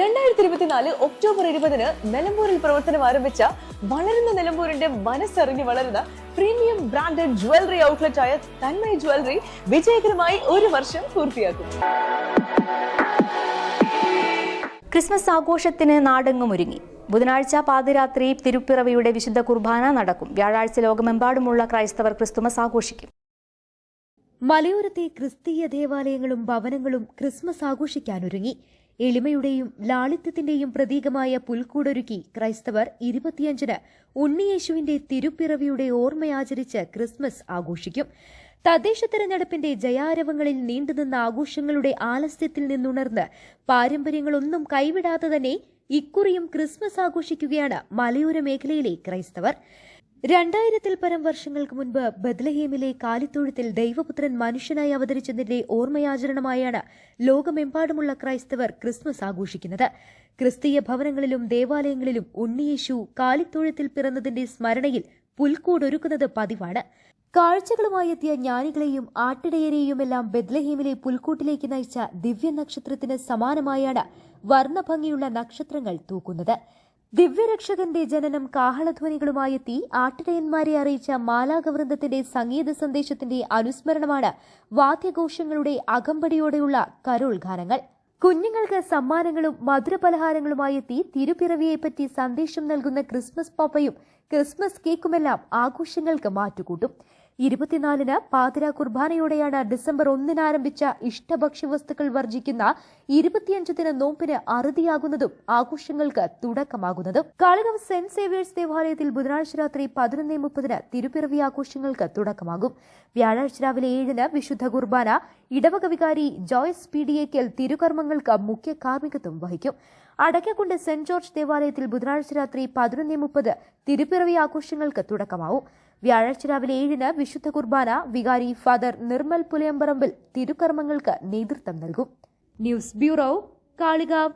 രണ്ടായിരത്തി ഇരുപത്തിനാല് ഒക്ടോബർ ഇരുപതിന് നിലമ്പൂരിൽ പ്രവർത്തനം ആരംഭിച്ച വളരുന്ന നിലമ്പൂരിന്റെ മനസ്സറിഞ്ഞ് വളരുന്ന പ്രീമിയം ബ്രാൻഡഡ് ജ്വല്ലറി ഔട്ട്ലെറ്റ് ആയ തന്മയ ജ്വല്ലറി വിജയകരമായി ഒരു വർഷം പൂർത്തിയാക്കും. ക്രിസ്മസ് ആഘോഷത്തിന് നാടെങ്ങും ഒരുങ്ങി. ബുധനാഴ്ച പാതിരാത്രി തിരുപ്പിറവിയുടെ വിശുദ്ധ കുർബാന നടക്കും. വ്യാഴാഴ്ച ലോകമെമ്പാടുമുള്ള ക്രൈസ്തവർ ക്രിസ്തുമസ് ആഘോഷിക്കും. മലയോരത്തെ ക്രിസ്തീയ ദേവാലയങ്ങളും ഭവനങ്ങളും ക്രിസ്മസ് ആഘോഷിക്കാനൊരുങ്ങി. എളിമയുടെയും ലാളിത്യത്തിന്റെയും പ്രതീകമായ പുൽക്കൂടൊരുക്കി ക്രൈസ്തവർ ഇരുപത്തിയഞ്ചിന് ഉണ്ണിയേശുവിന്റെ തിരുപ്പിറവിയുടെ ഓർമ്മയാചരിച്ച് ക്രിസ്മസ് ആഘോഷിക്കും. തദ്ദേശ തെരഞ്ഞെടുപ്പിന്റെ ജയാരവങ്ങളിൽ നീണ്ടുനിന്ന ആഘോഷങ്ങളുടെ ആലസ്യത്തിൽ നിന്നുണർന്ന് പാരമ്പര്യങ്ങളൊന്നും കൈവിടാതെ തന്നെ ഇക്കുറിയും ക്രിസ്മസ് ആഘോഷിക്കുകയാണ് മലയോര മേഖലയിലെ ക്രൈസ്തവർ. രണ്ടായിരത്തിൽ പരം വർഷങ്ങൾക്ക് മുൻപ് ബദ്ലഹീമിലെ കാലിത്തൊഴുത്തിൽ ദൈവപുത്രൻ മനുഷ്യനായി അവതരിച്ചതിന്റെ ഓർമ്മയാചരണമായാണ് ലോകമെമ്പാടുമുള്ള ക്രൈസ്തവർ ക്രിസ്മസ് ആഘോഷിക്കുന്നത്. ക്രിസ്തീയ ഭവനങ്ങളിലും ദേവാലയങ്ങളിലും ഉണ്ണിയേശു കാലിത്തൊഴുത്തിൽ പിറന്നതിന്റെ സ്മരണയിൽ പുൽക്കൂടൊരുക്കുന്നത് പതിവാണ്. കാഴ്ചകളുമായി എത്തിയ ജ്ഞാനികളെയും ആട്ടിടയരെയുമെല്ലാം ബദ്ലഹീമിലെ പുൽക്കൂട്ടിലേക്ക് നയിച്ച ദിവ്യനക്ഷത്രത്തിന് സമാനമായാണ് വർണഭംഗിയുള്ള നക്ഷത്രങ്ങൾ തൂക്കുന്നത്. ദിവ്യരക്ഷകന്റെ ജനനം കാഹളധ്വനികളുമായി എത്തി ആട്ടിടയന്മാരെ അറിയിച്ച മാലാകവൃന്ദത്തിന്റെ സംഗീത സന്ദേശത്തിന്റെ അനുസ്മരണമാണ് വാദ്യഘോഷങ്ങളുടെ അകമ്പടിയോടെയുള്ള കരോൾ ഗാനങ്ങൾ കുഞ്ഞുങ്ങൾക്ക് സമ്മാനങ്ങളും മധുരപലഹാരങ്ങളുമായി എത്തി തിരുപ്പിറവിയെപ്പറ്റി സന്ദേശം നൽകുന്ന ക്രിസ്മസ് പപ്പയും ക്രിസ്മസ് കേക്കുമെല്ലാം ആഘോഷങ്ങൾക്ക് മാറ്റുകൂട്ടും. ഇരുപത്തിനാലിന് പാതിര കുർബാനയോടെയാണ് ഡിസംബർ ഒന്നിന് ആരംഭിച്ച ഇഷ്ടഭക്ഷ്യ വസ്തുക്കൾ വർജിക്കുന്ന ദിന നോമ്പിന് അറുതിയാകുന്നതും ആഘോഷങ്ങൾക്ക് തുടക്കമാകുന്നതും. കാളികാവ് സെന്റ് സേവിയേഴ്സ് ദേവാലയത്തിൽ ബുധനാഴ്ച രാത്രി പതിനൊന്ന് മുപ്പതിന് തിരുപ്പിറവി ആഘോഷങ്ങൾക്ക് തുടക്കമാകും. വ്യാഴാഴ്ച രാവിലെ ഏഴിന് വിശുദ്ധ കുർബാന ഇടവക വികാരി ജോയ്സ് പി ഡി എക്കൽ തിരുകർമ്മങ്ങൾക്ക് മുഖ്യ കാർമ്മികത്വം വഹിക്കും. അടയ്ക്കക്കുണ്ട് സെന്റ് ജോർജ് ദേവാലയത്തിൽ ബുധനാഴ്ച രാത്രി പതിനൊന്ന് മുപ്പത് തിരുപ്പിറവി ആഘോഷങ്ങൾക്ക് തുടക്കമാവും. വ്യാഴാഴ്ച രാവിലെ ഏഴിന് വിശുദ്ധ കുർബാന വികാരി ഫാദർ നിർമ്മൽ പുലയമ്പറമ്പിൽ തിരുക്കർമ്മങ്ങൾക്ക് നേതൃത്വം നൽകും. News bureau Kalikavu.